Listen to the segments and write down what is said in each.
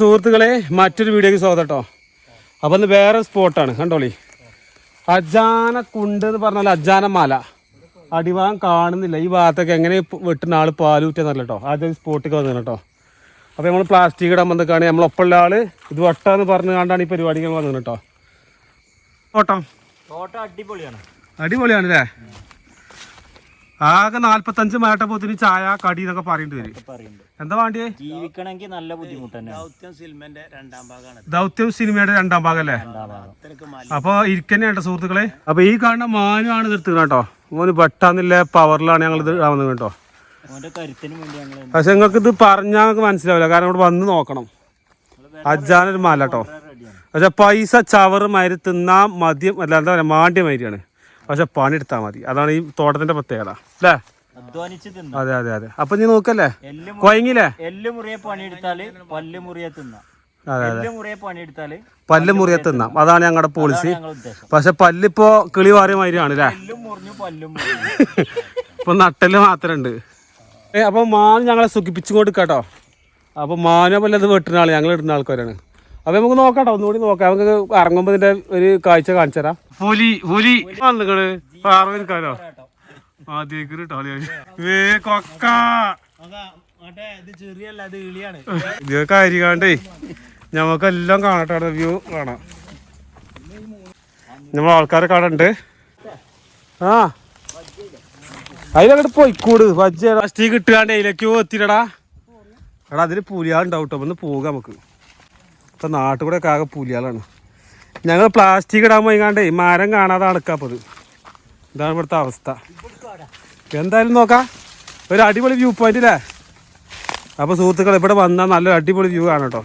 സുഹൃത്തുക്കളെ മറ്റൊരു വീഡിയോക്ക് സ്വാഗതം കേട്ടോ അപ്പം ഇന്ന് വേറെ സ്പോട്ടാണ് കണ്ടോളി. അജാന കുണ്ട് എന്ന് പറഞ്ഞാൽ അജാന മല അടിഭാഗം കാണുന്നില്ല. ഈ ഭാഗത്തൊക്കെ എങ്ങനെ വെട്ടുന്ന ആൾ പാലൂറ്റെന്നല്ല കേട്ടോ ആദ്യം സ്പോട്ടിൽ വന്നു കേട്ടോ അപ്പോൾ നമ്മൾ പ്ലാസ്റ്റിക് ഇടാൻ വന്നിക്കാണ്. നമ്മളൊപ്പമുള്ള ആൾ ഇത് വട്ടാന്ന് പറഞ്ഞു കണ്ടാണ് ഈ പരിപാടിക്ക് വന്നത് കേട്ടോ ഓട്ടം അടിപൊളിയാണ്. അടിപൊളിയാണ് അല്ലേ ആകെ നാല്പത്തഞ്ച് മേട്ട പോത്തിന് ചായ കടി എന്നൊക്കെ പറയേണ്ടി വരും. എന്താ വേണ്ടിയേ? ജീവിക്കണമെങ്കിൽ നല്ല ബുദ്ധിമുട്ട് ദൗത്യം സിനിമയുടെ രണ്ടാം ഭാഗം അല്ലേ? അപ്പൊ ഇരിക്കന്നെയാണ് സുഹൃത്തുക്കളെ. അപ്പൊ ഈ കാണുന്ന മാനുവാണ് നിർത്തുന്നത് കേട്ടോ. മോന് പെട്ടെന്നില്ല പവറിലാണ് ഞങ്ങൾ ഇത് ആവുന്നത് വന്നത് കേട്ടോ അവന്റെ വേണ്ടി ഞങ്ങൾ പക്ഷെ നിങ്ങൾക്ക് ഇത് പറഞ്ഞാൽ നിങ്ങൾക്ക് മനസ്സിലാവില്ല. കാരണം ഇവിടെ വന്ന് നോക്കണം. അജാനൊരു മല കേട്ടോ. പക്ഷെ പൈസ ചവറ് മാതിരി തിന്നാ മദ്യം അല്ല എന്താ പറയാ മാണ്ടിയ മാതിരിയാണ് പക്ഷെ പണി എടുത്താൽ മതി. അതാണ് ഈ തോട്ടത്തിന്റെ പ്രത്യേകത. അല്ലേ? അതെ അതെ അതെ. അപ്പൊ നീ നോക്കല്ലേ? കൊയങ്ങില്ലേ? എല്ല് മുറിയെ പണിയെടുത്താൽ പല്ല് മുറിയെ തിന്നാം. പല്ല് മുറിയെ അതാണ് ഞങ്ങളുടെ പോളിസി പക്ഷെ പല്ലിപ്പോ കിളി മാറിയ മാതിരിയാണ് അല്ലേ ഇപ്പൊ നട്ടൽ മാത്രം ഉണ്ട് ഏ അപ്പൊ മാൻ ഞങ്ങളെ സുഖിപ്പിച്ചു കൊടുക്കാട്ടോ അപ്പൊ മാനോ പല്ലത് വെട്ടുന്ന ആൾ ഞങ്ങൾ ഇടുന്ന ആൾക്കാരാണ്. അപ്പൊ നമുക്ക് നോക്കാട്ടോ ഒന്നുകൂടി നോക്കാം. നമുക്ക് ഇറങ്ങുമ്പോ ഇതിന്റെ ഒരു കാഴ്ച കാണിച്ചു തരാം പുലി പുലി വന്നിക്കണ് ഇളിയാണ് ഇതൊക്കെ അരികാണ്ടേ ഞമ്മക്കെല്ലാം കാണട്ടെ വ്യൂ കാണാം. നമ്മൾ ആൾക്കാരെ കാണണ്ട് ആ. അതിലങ്ങോട്ട് പോയിക്കൂട് വജ്ജ ഫസ്റ്റ് കിട്ടുകാണ്ട് അതിലേക്ക് എത്തിരടാ എടാ അതിന് പുലിയാണ്ടാവും കേട്ടോ ഒന്ന് പോകാം നമുക്ക്. ഇപ്പൊ നാട്ടിൽ കൂടെ ഒക്കെ ആകെ പുലിയാളാണ്. ഞങ്ങൾ പ്ലാസ്റ്റിക് ഇടാൻ പോയിക്കാണ്ടേ മരം കാണാതെ അടക്കാപ്പത് ഇതാണ് ഇവിടുത്തെ അവസ്ഥ. എന്തായാലും നോക്കാം. ഒരു അടിപൊളി വ്യൂ പോയിന്റ് അല്ലേ അപ്പോൾ സുഹൃത്തുക്കൾ ഇവിടെ വന്നാൽ നല്ലൊരു അടിപൊളി വ്യൂ ആണ് കേട്ടോ.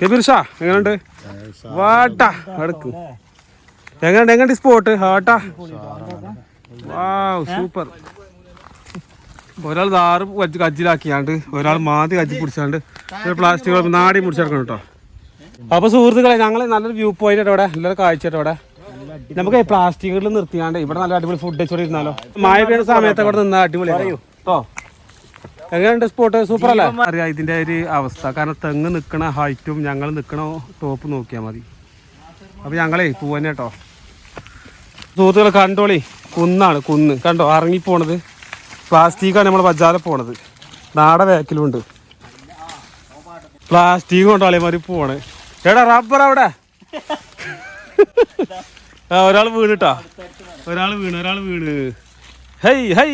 കബീർ ഷാ എങ്ങനെയുണ്ട്? വാട്ടാ അടുക്ക് എങ്ങനെയുണ്ട്? എങ്ങനെയുണ്ട് സ്പോട്ട് ഹാട്ടാ? വാ സൂപ്പർ ഒരാൾ ദാറ് കജ്ജിലാക്കിയാണ്ട് ഒരാൾ മാതി കജ്ജി പിടിച്ചാണ്ട് ഒരു പ്ലാസ്റ്റിക് നാടി മുടിച്ചെടുക്കണം കേട്ടോ. അപ്പൊ സുഹൃത്തുക്കളെ ഞങ്ങൾ നല്ലൊരു വ്യൂ പോയിന്റ് ഇവിടെ നല്ലൊരു കാഴ്ച ഇവിടെ. നമുക്ക് പ്ലാസ്റ്റിക്കുകളിൽ നിർത്തിയാണ്ട് ഇവിടെ നല്ല അടിപൊളി ഫുഡ് വെച്ചോടെ ഇരുന്നാലോ? മഴ പെയ്യുന്ന സമയത്ത് അവിടെ നിന്നാ അടിപൊളി എങ്ങനെയുണ്ട് സ്പോട്ട് സൂപ്പർ അല്ലേ? അറിയാം ഇതിന്റെ ഒരു അവസ്ഥ. കാരണം തെങ്ങ് നിൽക്കണ ഹൈറ്റും ഞങ്ങൾ നിൽക്കണ ടോപ്പ് നോക്കിയാൽ മതി. അപ്പൊ ഞങ്ങളേ പോവന്നെ കേട്ടോ സുഹൃത്തുക്കളെ കണ്ടോളി. കുന്നാണ് കുന്ന്. കണ്ടോ? ഇറങ്ങി പോണത്. പ്ലാസ്റ്റിക്കാണ് നമ്മൾ ബജാറിൽ പോണത്. നാടെ വേക്കിലുണ്ട് പ്ലാസ്റ്റിക് കൊണ്ടാളിമാർ പോണ്. എടാ റബ്ബർ അവിടെ. ആ ഒരാൾ വീണിട്ടാ. ഒരാൾ വീണ് ഒരാൾ വീണ്. ഹൈ ഹൈ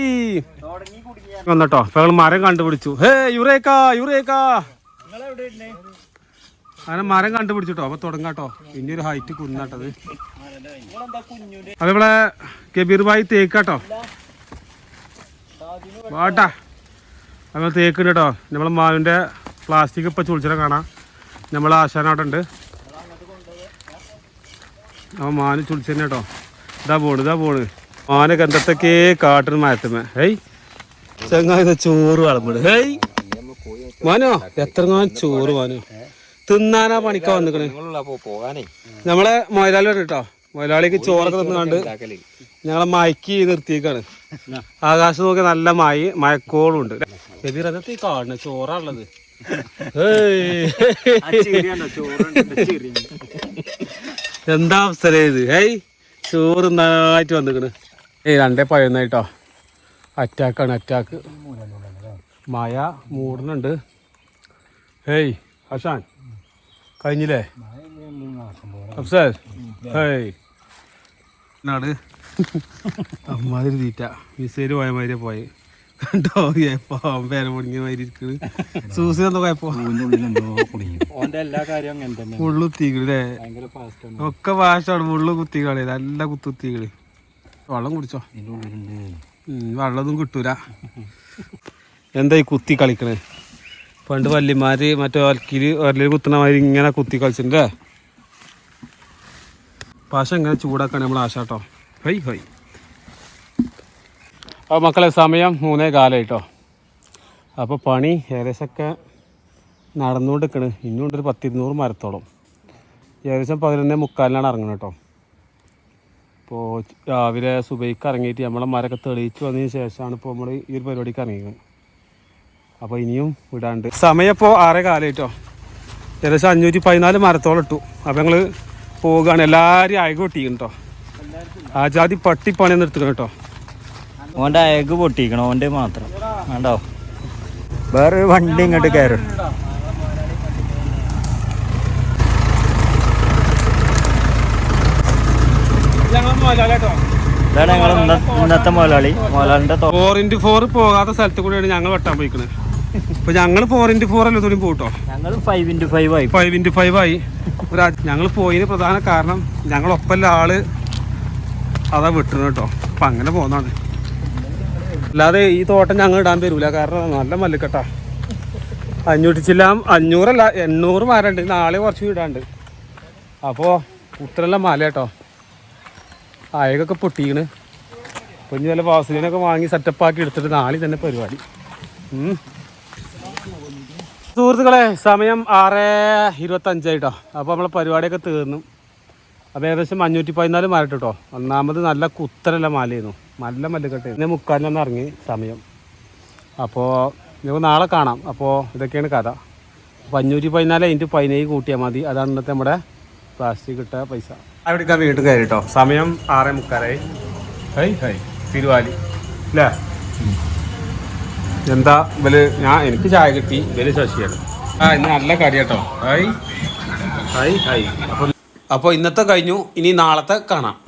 വന്നട്ടോ. അപ്പൊ ഞങ്ങൾ മരം കണ്ടുപിടിച്ചു. Hey eureka eureka. അങ്ങനെ മരം കണ്ടുപിടിച്ചിട്ടോ. അപ്പൊ തുടങ്ങാട്ടോ. ഇനി ഒരു ഹൈറ്റ് കുന്നാട്ടത് അതിവിടെ കബീർ ഭായി തേക്കാട്ടോ. വാട്ടാ. നമ്മൾ തേക്കുണ്ട് കേട്ടോ നമ്മളെ മാവിന്റെ പ്ലാസ്റ്റിക് ഇപ്പൊ ചുളിച്ചിട്ട് കാണാം. നമ്മൾ ആശാനവിടെ ഉണ്ട്. ആ മാന് ചുളിച്ചു തന്നെ കേട്ടോ. ഇതാ പോണ് ഇതാ പോണ്. മാന എന്തൊക്കെ കാട്ടിന് മാറ്റമേ ഹേയ്. ചെങ്ങായ ചോറ് വളമ്പിട് ഹേയ്. മാനോ എത്ര ചോറ് മാനോ. തിന്നാനാ പണിക്കാ വന്നിക്കണേ. നമ്മളെ മൊയലാളി ഉണ്ട് കേട്ടോ. മൊയലാളിക്ക് ചോറൊക്കെ തിന്നാണ്ട് ഞങ്ങളെ മയക്കി നിർത്തിയേക്കാണ്. ആകാശം നോക്കി നല്ല മായി മയക്കോളുണ്ട് ഈ കാണുന്നത് ചോറാണുള്ളത്. എന്താ അവസ്ഥ ഇത്? ഏയ് ചോറ് നന്നായിട്ട് വന്നിക്കണ്. ഏയ് രണ്ടേ പതിനൊന്നായിട്ടോ അറ്റാക്കാണ് അറ്റാക്ക്. മഴ മൂടുന്നുണ്ട് ഹേയ് ഹഷാൻ കഴിഞ്ഞില്ലേ? അഫ്സൽ ഹേയ് നാട്. അമ്മാതിരി തീറ്റ. മിസൈൽ പോയ മാതിരി പോയി. കണ്ടോ? പേര പൊടിങ്ങിയ മാതിരി ഇരിക്കണ് സൂസി എന്തോ എല്ലാ കാര്യവും അങ്ങനെ തന്നെ മുള്ളു കുത്തികളേ ഭയങ്കര ഫാസ്റ്റ് ആണ്. ഒക്കെ വാശാണ്. മുള്ളു കുത്തികളെ നല്ല കുത്തുത്തികൾ വെള്ളം കുടിച്ചോ? വെള്ളമൊന്നും കിട്ടൂല. എന്താ ഈ കുത്തി കളിക്കണേ? പണ്ട് വല്യമാര് മറ്റേ ഒലക്കിൽ ഒരലിൽ കുത്തണ മാതിരി ഇങ്ങനെ കുത്തി കളിച്ചിട്ടുണ്ടേ പാശ ഇങ്ങനെ ചൂടാക്കാണ് നമ്മൾ ആശാട്ടോ? High high. അപ്പോൾ മക്കളെ സമയം മൂന്നേ കാലമായിട്ടോ അപ്പോൾ പണി ഏകദേശമൊക്കെ നടന്നുകൊണ്ട് നിൽക്കണ് ഇനിയുണ്ട് ഒരു പത്തിരുന്നൂറ് മരത്തോളം. ഏകദേശം പതിനൊന്നേ മുക്കാലിനാണ് ഇറങ്ങുന്നത് കേട്ടോ. ഇപ്പോൾ രാവിലെ സുബൈക്ക് ഇറങ്ങിയിട്ട് നമ്മളെ മരമൊക്കെ തെളിയിച്ച് വന്നതിന് ശേഷമാണ് ഇപ്പോൾ നമ്മൾ ഈ ഒരു പരിപാടിക്ക് ഇറങ്ങിയത് അപ്പോൾ ഇനിയും വിടാണ്ട്. സമയം ഇപ്പോൾ ആറേ കാലമായിട്ടോ ഏകദേശം അഞ്ഞൂറ്റി പതിനാല് മരത്തോളം ഇട്ടു. അപ്പോൾ ഞങ്ങൾ പോവുകയാണ്. എല്ലാവരും അയക പൊട്ടിക്കണം പട്ടി പണി നിർത്തണം നിർത്തിക്കണം കേട്ടോ. ഓന്റെ അയക്ക് പൊട്ടിക്കണം ഓന്റെ മാത്രം. വേണ്ടോ വേറെ വണ്ടി ഇങ്ങോട്ട് കയറും ഇതാണ് ഞങ്ങൾ ഇന്നത്തെ മുതലാളി. മുതലാളിന്റെ ഫോർ ഇന്റു ഫോർ പോകാത്ത സ്ഥലത്ത് കൂടെയാണ് ഞങ്ങൾ വെട്ടാൻ പോയിക്കണത് ഇപ്പൊ ഞങ്ങൾ ഫോർ ഇന്റു ഫോർ അല്ലേ തുണി പോട്ടോ ഞങ്ങൾ ഫൈവ് ഇന്റു ഫൈവ് ആയി. ഫൈവ് ഇന്റു ഫൈവ് ആയി. ഞങ്ങൾ പോയതിന് പ്രധാന കാരണം ഞങ്ങൾ ഒപ്പല്ല ആൾ അതാ വിട്ടുന്നത് കേട്ടോ. അപ്പൊ അങ്ങനെ പോകുന്നതാണ് അല്ലാതെ ഈ തോട്ടം ഞങ്ങൾ ഇടാൻ തരൂല കാരണം നല്ല മല്ലിക്കട്ടാ. അഞ്ഞൂറ്റിച്ചില്ല ചില്ലാം അഞ്ഞൂറല്ല എണ്ണൂറ് മരണ്ട്. നാളെ കുറച്ച് ഇടാണ്ട്. അപ്പോ ഉത്തരല്ല മല കേട്ടോ അയകൊക്കെ പൊട്ടിക്കണ് അപ്പോൾ ഇനി വല്ല വാസലിനൊക്കെ വാങ്ങി സെറ്റപ്പാക്കി എടുത്തിട്ട് നാളെ തന്നെ പരിപാടി. സുഹൃത്തുക്കളെ സമയം ആറ് ഇരുപത്തഞ്ചായിട്ടോ. അപ്പോൾ നമ്മളെ പരിപാടിയൊക്കെ തീർന്നു. അപ്പോൾ ഏകദേശം അഞ്ഞൂറ്റി പതിനാല് മല കേട്ടോ ഒന്നാമത് നല്ല കുത്തരല്ല മലയായിരുന്നു. നല്ല മല്ലിക്കട്ടെ ഇന്ന് മുക്കാലിനൊന്ന് ഇറങ്ങി സമയം. അപ്പോൾ നമുക്ക് നാളെ കാണാം. അപ്പോൾ ഇതൊക്കെയാണ് കഥ. അപ്പോൾ അഞ്ഞൂറ്റി പതിനാല് അതിന്റെ പതിനേഴ് കൂട്ടിയാൽ മതി. അതാണ് ഇന്നത്തെ നമ്മുടെ പ്ലാസ്റ്റിക് ഇട്ട പൈസ. അവിടെ അവിടേക്കാ വീട്ടിൽ കയറി കേട്ടോ സമയം ആറ് മുക്കാലായി. ഹൈ ഹൈ. തിരുവാലി. അല്ലേ എന്താ ഇവൽ ഞാൻ എനിക്ക് ചായ കിട്ടി. ഇവൽ ശശിയാണ്. ആ ഇന്ന് നല്ല കടി കേട്ടോ ഹൈ. High high. അപ്പോൾ അപ്പോൾ ഇന്നത്തെ കഴിഞ്ഞു ഇനി നാളത്തെ കാണാം.